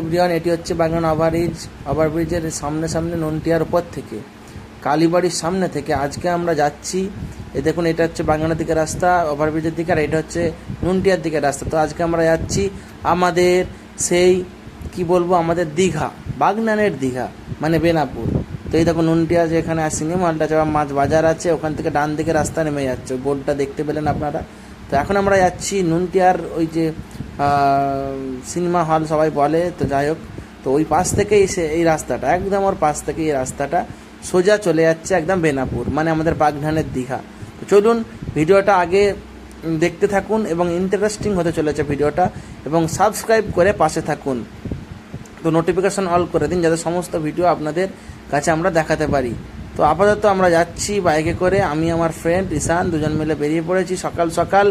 Everyone এটি হচ্ছে বাগান ওভারব্রিজ, ওভারব্রিজের সামনে সামনে নন্টিয়ার উপর থেকে। কালীবাড়ির সামনে থেকে আজকে আমরা যাচ্ছি। এ দেখুন, এটা হচ্ছে বাগানের দিকে রাস্তা, ওভারব্রিজের দিকে, আর এটা হচ্ছে নুনটিয়ার দিকে রাস্তা। তো আজকে আমরা যাচ্ছি আমাদের সেই, কি বলব, আমাদের দীঘা, বাগনানের দীঘা মানে বেনাপুর। তো এই দেখুন, নুনটিয়া যেখানে আসিনি, মালটা চাপা মাছ বাজার আছে, ওখান থেকে ডান দিকে রাস্তা নেমে যাচ্ছে। বোর্ডটা দেখতে পেলেন আপনারা। তো এখন আমরা যাচ্ছি নুনটিয়ার ওই যে সিনেমা হল সবাই বলে, তো যাই হোক, তো ওই পাশ থেকেই সে এই রাস্তাটা, একদম ওর পাশ থেকে এই রাস্তাটা সোজা চলে যাচ্ছে একদম বেনাপুর মানে আমাদের বাগধানের দীঘা। তো চলুন, ভিডিওটা আগে দেখতে থাকুন এবং ইন্টারেস্টিং হতে চলেছে ভিডিওটা, এবং সাবস্ক্রাইব করে পাশে থাকুন। তো নোটিফিকেশন অল করে দিন, যাতে সমস্ত ভিডিও আপনাদের কাছে আমরা দেখাতে পারি। তো আপাতত আমরা যাচ্ছি বাইকে করে। আমি, আমার ফ্রেন্ড ঈশান দুজন মিলে বেরিয়ে পড়েছি সকাল সকাল।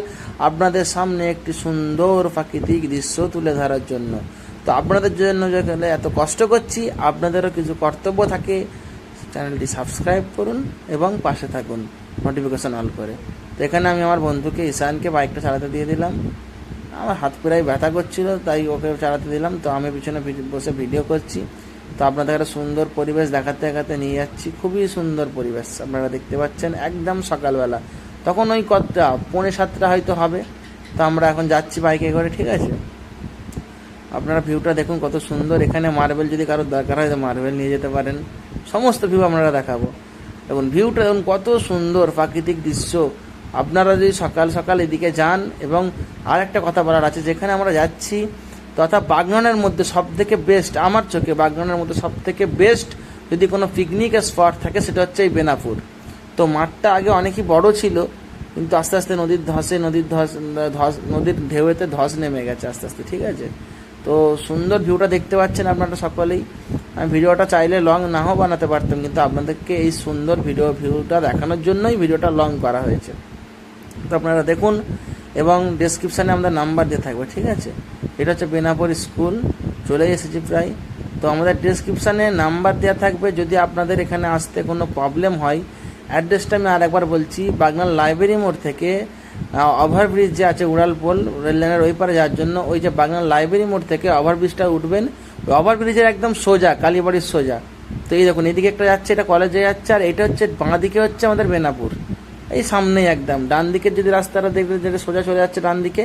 আপনাদের সামনে একটি সুন্দর প্রাকৃতিক দৃশ্য তুলে ধরার জন্য। তো আপনাদের জন্য যেখানে এত কষ্ট করছি, আপনাদেরও কিছু কর্তব্য থাকে। চ্যানেলটি সাবস্ক্রাইব করুন এবং পাশে থাকুন নোটিফিকেশন অল করে। তো এখানে আমি আমার বন্ধুকে ঈশানকে বাইকটা চালাতে দিয়ে দিলাম। আমার হাত পুরাই ব্যথা করছিল, তাই ওকে চালাতে দিলাম। তো আমি পিছনে বসে ভিডিও করছি। তো আপনাদের একটা সুন্দর পরিবেশ দেখাতে দেখাতে নিয়ে যাচ্ছি। খুবই সুন্দর পরিবেশ আপনারা দেখতে পাচ্ছেন একদম সকালবেলা। তখন ওই কতটা? পৌনে সাতটা হয়তো হবে। তো আমরা এখন যাচ্ছি বাইকে করে, ঠিক আছে? আপনারা ভিউটা দেখুন কত সুন্দর। এখানে মার্বেল যদি কারোর দরকার হয় তো মার্বেল নিয়ে যেতে পারেন। সমস্ত ভিউ আপনারা দেখাবো। দেখুন, ভিউটা দেখুন কত সুন্দর প্রাকৃতিক দৃশ্য। আপনারা যদি সকাল সকাল এদিকে যান এবং আর একটা কথা বলার আছে, যেখানে আমরা যাচ্ছি তথা বাগনানের মধ্যে সব থেকে বেস্ট আমার চোখে বাগনানের মধ্যে সব থেকে বেস্ট যদি কোনো পিকনিক স্পট থাকে, সেটা হচ্ছে এই বেনাপুর। তো মাঠটা আগে অনেকই বড় ছিল, কিন্তু আস্তে আস্তে নদীর ধসে, নদীর ধস ধস, নদীর ঢেউতে ধস নেমে গেছে আস্তে আস্তে, ঠিক আছে? তো সুন্দর ভিউটা দেখতে পাচ্ছেন আপনারা সকলেই। আমি ভিডিওটা চাইলে লং নাও বানাতে পারতাম, কিন্তু আপনাদেরকে এই সুন্দর ভিডিও ভিউটা দেখানোর জন্যই ভিডিওটা লং করা হয়েছে। তো আপনারা দেখুন, এবং ডেসক্রিপশানে আমাদের নাম্বার দিয়ে থাকবে, ঠিক আছে? এটা হচ্ছে বেনাপুর স্কুল, চলে এসেছি প্রায়। তো আমাদের ডেসক্রিপশানে নাম্বার দেওয়া থাকবে, যদি আপনাদের এখানে আসতে কোনো প্রবলেম হয় অ্যাড্রেসটা আমি আর একবার বলছি, বাগনান লাইব্রেরি মোড় থেকে ওভারব্রিজ যে আছে উড়ালপোল রেল লাইনের ওই পারে যাওয়ার জন্য, ওই যে বাগনান লাইব্রেরি মোড় থেকে ওভারব্রিজটা উঠবেন। ওই ওভারব্রিজের একদম সোজা, কালীবাড়ির সোজা। তো এই দেখুন, এদিকে একটা যাচ্ছে, এটা কলেজে যাচ্ছে, আর এটা হচ্ছে, বাঁ দিকে হচ্ছে আমাদের বেনাপুর। এই সামনেই একদম, ডান দিকের যদি রাস্তাটা দেখবেন, যেটা সোজা চলে যাচ্ছে ডান দিকে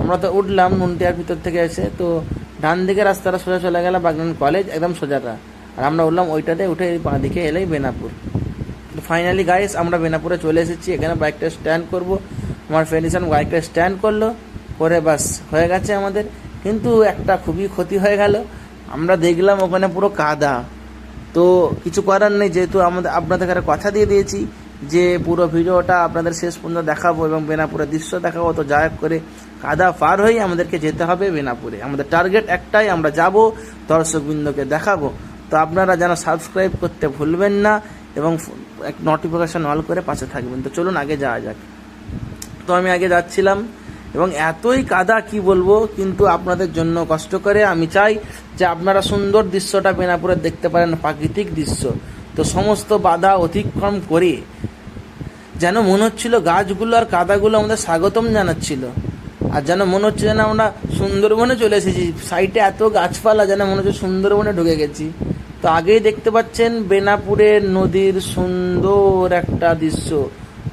আমরা তো উঠলাম, নুনটিয়ার ভিতর থেকে এসে তো ডান দিকে রাস্তাটা সোজা চলে গেল বাগনান কলেজ, একদম সোজাটা আর আমরা উঠলাম ওইটাতে, উঠে বাঁ দিকে এলেই বেনাপুর। তো ফাইনালি গাইস আমরা বেনাপুরে চলে এসেছি, এখানে বাইকটা স্ট্যান্ড করব। আমার ইসান বাইকটা স্ট্যান্ড করল, করে বাস, হয়ে গেছে আমাদের। কিন্তু একটা খুবই ক্ষতি হয়ে গেল। আমরা দেখলাম ওখানে পুরো কাদা। তো কিছু করার নেই, যেহেতু আমাদের আপনাদের কথা দিয়ে দিয়েছি যে পুরো ভিডিওটা আপনাদের শেষ পর্যন্ত দেখাবো এবং বেনাপুরের দৃশ্য দেখাবো, তো যা করে কাদা পার হয়ে আমাদেরকে যেতে হবে বেনাপুরে। আমাদের টার্গেট একটাই, আমরা যাব দর্শকবৃন্দকে দেখাবো। তো আপনারা যেন সাবস্ক্রাইব করতে ভুলবেন না এবং এক নোটিফিকেশন অল করে পাশে থাকবেন। তো চলুন আগে যাওয়া যাক। তো আমি আগে যাচ্ছিলাম এবং এতই কাদা, কি বলব, কিন্তু আপনাদের জন্য কষ্ট করে। আমি চাই যে আপনারা সুন্দর দৃশ্যটা বেনাপুরে দেখতে পারেন, প্রাকৃতিক দৃশ্য। তো সমস্ত বাধা অতিক্রম করে যেন মনে হচ্ছিল গাছগুলো আর কাদাগুলো আমাদের স্বাগতম জানাচ্ছিল। আর যেন মনে হচ্ছে যেন আমরা সুন্দরবনে চলে এসেছি। সাইডে এত গাছপালা যেন মনে হচ্ছে সুন্দরবনে ঢুকে গেছি। তো আগেই দেখতে পাচ্ছেন বেনাপুরের নদীর সুন্দর একটা দৃশ্য।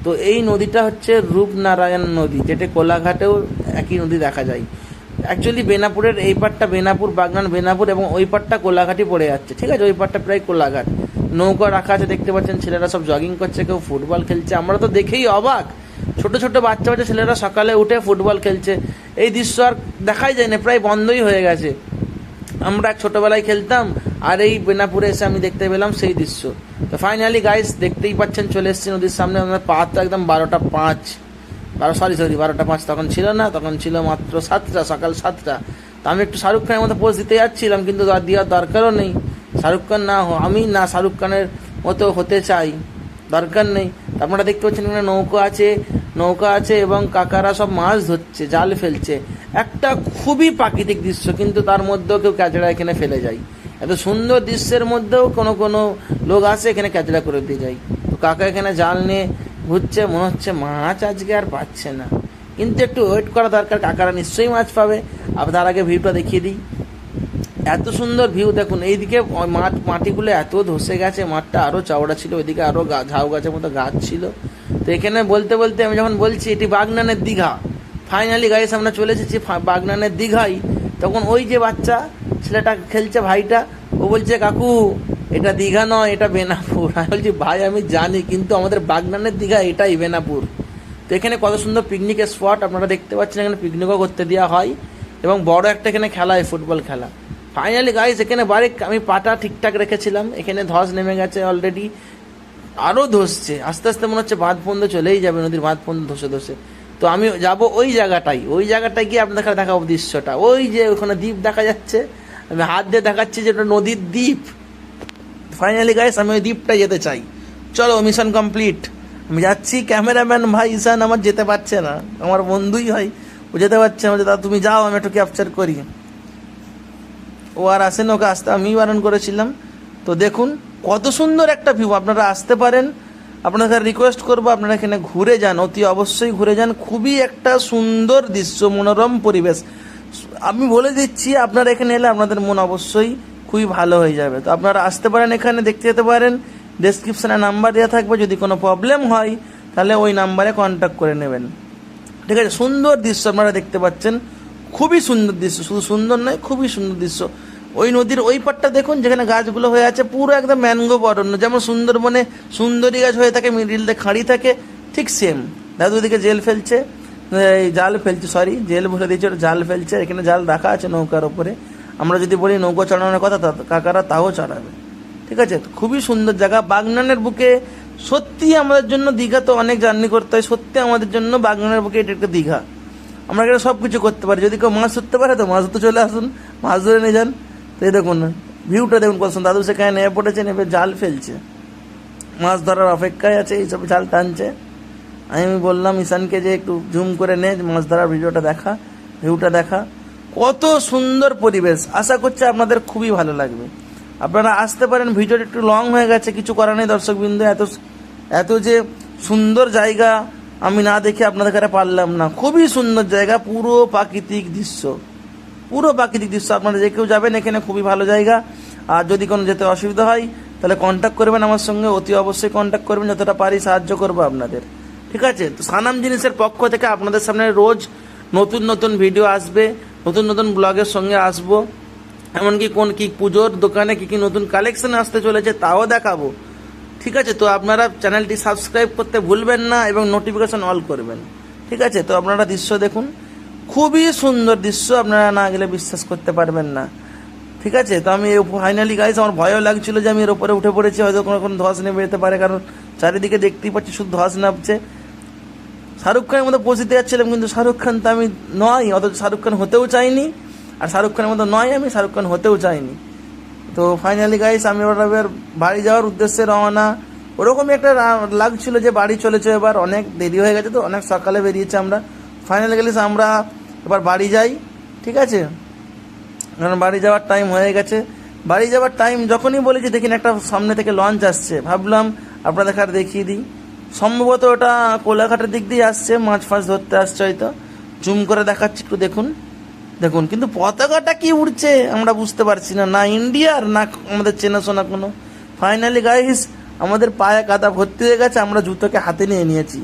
তো এই নদীটা হচ্ছে রূপনারায়ণ নদী, যেটা কোলাঘাটেও একই নদী দেখা যায়। অ্যাকচুয়ালি বেনাপুরের এই পাটটা বেনাপুর, বাগনান বেনাপুর এবং ওই পাটটা কোলাঘাটই পড়ে যাচ্ছে। ঠিক আছে, ওই পাটটা প্রায় কোলাঘাট। নৌকা রাখা আছে, দেখতে পাচ্ছেন, ছেলেরা সব জগিং করছে, কেউ ফুটবল খেলছে। আমরা তো দেখেই অবাক। ছোট ছোট বাচ্চা বাচ্চা ছেলেরা সকালে উঠে ফুটবল খেলছে। এই দৃশ্য আর দেখাই যায় না প্রায় বন্ধই হয়ে গেছে। আমরা এক ছোটবেলায় খেলতাম, আর এই বেনাপুরে এসে আমি দেখতে পেলাম সেই দৃশ্য। তো ফাইনালি গাইস দেখতেই পাচ্ছেন, চলে এসেছি নদীর সামনে। আমাদের পা তো একদম বারোটা পাঁচ। বারো সরি সরি বারোটা পাঁচ। তখন ছিল না, তখন ছিল মাত্র সাতটা, সকাল সাতটা। তো আমি একটু শাহরুখ খানের মতো পোস্ট দিতে যাচ্ছিলাম, কিন্তু দেওয়ার দরকারও নেই। শাহরুখ খান না আমি না শাহরুখ খানের মতো হতে চাই। দরকার নেই। আপনারা দেখতে পাচ্ছেন এখানে নৌকা আছে নৌকা আছে এবং কাকারা সব মাছ ধরছে, জাল ফেলছে। একটা খুবই প্রাকৃতিক দৃশ্য, কিন্তু তার মধ্যেও কেউ ক্যাচড়া এখানে ফেলে যায়। এত সুন্দর দৃশ্যের মধ্যেও কোনো কোনো লোক আসে এখানে ক্যাচড়া করে দিয়ে যায়। তো কাকা এখানে জাল নিয়ে ঘুরছে, মনে হচ্ছে মাছ আজকে আর পাচ্ছে না। কিন্তু একটু ওয়েট করা দরকার, কাকারা নিশ্চয়ই মাছ পাবে। আর তার আগে ভিউটা দেখিয়ে দিই। এত সুন্দর ভিউ দেখুন, এইদিকে মাঠ, মাটিগুলো এত ধসে গেছে, মাঠটা আরও চওড়া ছিল, ওইদিকে আরও গা- ঝাউ গাছের মতো গাছ ছিল। তো এখানে বলতে বলতে আমি যখন বলছি, এটি বাগনানের দীঘা। ফাইনালি গাইস আমরা চলে এসেছি বাগনানের দীঘাই। তখন ওই যে বাচ্চা, ছেলেটা খেলছে ভাইটা, ও বলছে, কাকু, এটা দীঘা নয়, এটা বেনাপুর। আমি বলছি, ভাই, আমি জানি, কিন্তু আমাদের বাগনানের দীঘা এটাই বেনাপুর। তো এখানে কত সুন্দর পিকনিকের স্পট আপনারা দেখতে পাচ্ছেন, এখানে পিকনিকও করতে দেওয়া হয়। এবং বড় একটা এখানে খেলা হয়, ফুটবল খেলা। ফাইনালি গাইস এখানে বাড়ি আমি পাটা ঠিকঠাক রেখেছিলাম। এখানে ধস নেমে গেছে অলরেডি আরও ধসছে। আস্তে আস্তে মনে হচ্ছে বাঁধ পন্দ চলেই যাবে, নদীর বাঁধ পন্দ ধসে ধসে। তো আমি যাব ওই জায়গাটাই। ওই জায়গাটায় গিয়ে আপনাদের দেখাবো দৃশ্যটা। ওই যে ওখানে দ্বীপ দেখা যাচ্ছে। আমি হাত দিয়ে দেখাচ্ছি যে ওটা নদীর দ্বীপ। ফাইনালি গাইস আমি ওই দ্বীপটা যেতে চাই। চলো মিশন কমপ্লিট আমি যাচ্ছি। ক্যামেরাম্যান ভাই, ঈশান আমার যেতে পারছে না। আমার বন্ধুই হয় ও যেতে পারছে না। তুমি যাও, আমি একটু ক্যাপচার করি। ও আর আসেন ওকে আসতে আমি বারণ করেছিলাম। তো দেখুন, কত সুন্দর একটা ভিউ আপনারা আসতে পারেন আপনাদের রিকোয়েস্ট করব, আপনারা এখানে ঘুরে যান। অতি অবশ্যই ঘুরে যান। খুবই একটা সুন্দর দৃশ্য, মনোরম পরিবেশ। আমি বলে দিচ্ছি, আপনারা এখানে এলে আপনাদের মন অবশ্যই খুবই ভালো হয়ে যাবে। তো আপনারা আসতে পারেন এখানে, দেখতে যেতে পারেন। ডেসক্রিপশানে নাম্বার দেওয়া থাকবে। যদি কোনো প্রবলেম হয়, তাহলে ওই নাম্বারে কন্ট্যাক্ট করে নেবেন। ঠিক আছে? সুন্দর দৃশ্য আপনারা দেখতে পাচ্ছেন। খুবই সুন্দর দৃশ্য, শুধু সুন্দর নয়, খুবই সুন্দর দৃশ্য। ওই নদীর ওই পাটটা দেখুন, যেখানে গাছগুলো হয়ে আছে, পুরো একদম ম্যানগ্রোভ অরণ্য। যেমন সুন্দরবনে সুন্দরী গাছ হয়ে থাকে মিডিলতে খাঁড়ি থাকে, ঠিক সেম। দাদু ওদিকে জেল ফেলছে, এই জাল ফেলছে সরি জেল বসে দিয়েছে, ওটা জাল ফেলছে এখানে জাল রাখা আছে নৌকার ওপরে। আমরা যদি বলি নৌকো চড়ানোর কথা কাকারা তাও চড়াবে ঠিক আছে? খুবই সুন্দর জায়গা। বাগনানের বুকে সত্যি আমাদের জন্য দীঘা তো অনেক জার্নি করতে হয় সত্যি আমাদের জন্য বাগনানের বুকে এটা একটা দীঘা। আমরা এখানে সব কিছু করতে পারি। যদি কেউ মাছ ধরতে পারে, তো মাছ ধরতে চলে আসুন। মাছ ধরে নিয়ে যান। তো এই দেখুন ভিউটা দেখুন কত দাদু সেখানে নেমে পড়েছে, নেমে জাল ফেলছে। মাছ ধরার অপেক্ষায় আছে, এইসব জাল টানছে। আমি বললাম, ঈশানকে যে একটু জুম করে নে, মাছ ধরার ভিডিওটা দেখা ভিউটা দেখা। কত সুন্দর পরিবেশ। আশা করছি আপনাদের খুবই ভালো লাগবে। আপনারা আসতে পারেন, ভিডিওটা একটু লং হয়ে গেছে, কিছু করার নেই দর্শকবৃন্দ। এত এত যে সুন্দর জায়গা আমি না দেখে আপনাদের কাছে পারলাম না। খুবই সুন্দর জায়গা, পুরো প্রাকৃতিক দৃশ্য। পুরো প্রাকৃতিক দৃশ্য। আপনারা যে কেউ যাবেন এখানে খুবই ভালো জায়গা। আর যদি কোনো যেতে অসুবিধা হয়, তাহলে কন্ট্যাক্ট করবেন আমার সঙ্গে। অতি অবশ্যই কন্ট্যাক্ট করবেন, যতটা পারি সাহায্য করব আপনাদের। ঠিক আছে? তো সানাম জিনিসের পক্ষ থেকে আপনাদের সামনে রোজ নতুন নতুন ভিডিও আসবে। নতুন নতুন ব্লগের সঙ্গে আসব। এমনকি কোন কি পুজোর দোকানে কি কি নতুন কালেকশন আসতে চলেছে, তাও দেখাবো। ঠিক আছে? তো আপনারা চ্যানেলটি সাবস্ক্রাইব করতে ভুলবেন না এবং নোটিফিকেশন অল করবেন। ঠিক আছে? তো আপনারা দৃশ্য দেখুন। খুবই সুন্দর দৃশ্য, আপনারা না গেলে বিশ্বাস করতে পারবেন না। ঠিক আছে? তো আমি ফাইনালি গাইস আমার ভয়ও লাগছিল যে আমি এর উপরে উঠে পড়েছি, হয়তো কোনো কোনো ধস নেমে যেতে পারে, কারণ চারিদিকে দেখতেই পাচ্ছি শুধু ধস নামছে। শাহরুখ খানের মতো পৌঁছতে যাচ্ছিলাম, কিন্তু শাহরুখ খান তো আমি নয়, অথচ শাহরুখ খান হতেও চাইনি। আর শাহরুখ খানের মতো নয় আমি, শাহরুখ খান হতেও চাইনি। তো ফাইনালি গাইস আমি এবার বাড়ি যাওয়ার উদ্দেশ্যে রওনা। ওরকমই একটা লাগছিল যে বাড়ি চলেছে এবার, অনেক দেরি হয়ে গেছে তো, অনেক সকালে বেরিয়েছে আমরা। ফাইনালি গেলে আমরা এবার বাড়ি যাই, ঠিক আছে? কারণ বাড়ি যাওয়ার টাইম হয়ে গেছে। বাড়ি যাওয়ার টাইম যখনই বলেছি দেখিন একটা সামনে থেকে লঞ্চ আসছে। ভাবলাম আপনাদের আর দেখিয়ে দিই। সম্ভবত ওটা কোলাঘাটের দিক দিয়ে আসছে, মাছ ফাছ ধরতে আসছে হয়তো। জুম করে দেখাচ্ছি, একটু দেখুন। দেখুন, কিন্তু পতাকাটা কি উড়ছে আমরা বুঝতে পারছি না। না ইন্ডিয়ার না আমাদের চেনাশোনা কোনো। ফাইনালি গাইস আমাদের পায়ে কাদা ভর্তি হয়ে গেছে, আমরা জুতোকে হাতে নিয়ে নিয়েছি।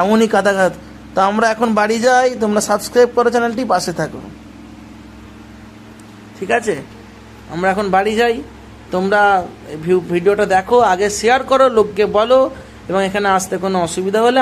এমনই কাদা ঘাত। তো আমরা এখন বাড়ি যাই, তোমরা সাবস্ক্রাইব করো চ্যানেলটি পাশে থাকো। ঠিক আছে? আমরা এখন বাড়ি যাই। তোমরা ভিডিওটা দেখো, আগে শেয়ার করো, লোককে বলো, এবং এখানে আসতে কোনো অসুবিধা হলে